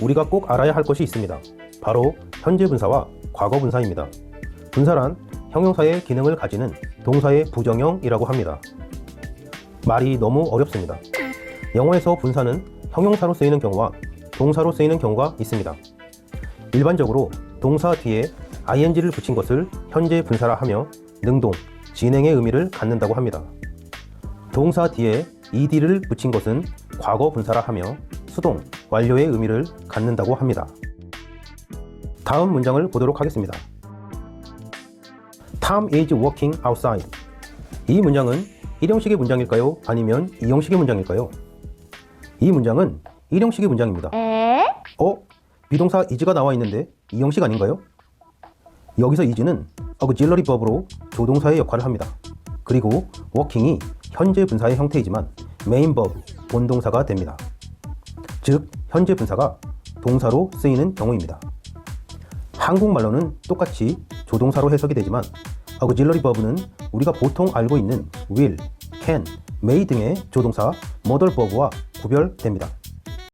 우리가 꼭 알아야 할 것이 있습니다. 바로 현재 분사와 과거 분사입니다. 분사란 형용사의 기능을 가지는 동사의 부정형이라고 합니다. 말이 너무 어렵습니다. 영어에서 분사는 형용사로 쓰이는 경우와 동사로 쓰이는 경우가 있습니다. 일반적으로 동사 뒤에 ing를 붙인 것을 현재 분사라 하며 능동, 진행의 의미를 갖는다고 합니다. 동사 뒤에 ed를 붙인 것은 과거 분사라 하며 수동, 완료의 의미를 갖는다고 합니다. 다음 문장을 보도록 하겠습니다. Tom is walking outside. 이 문장은 1형식의 문장일까요? 아니면 2형식의 문장일까요? 이 문장은 1형식의 문장입니다. 에? 어? 비동사 is가 나와 있는데 2형식 아닌가요? 여기서 is는 auxiliary verb로 조동사의 역할을 합니다. 그리고 working이 현재 분사의 형태이지만 main verb, 본동사가 됩니다. 즉, 현재 분사가 동사로 쓰이는 경우입니다. 한국말로는 똑같이 조동사로 해석이 되지만 auxiliary verb는 우리가 보통 알고 있는 will, can, may 등의 조동사 modal verb와 구별됩니다.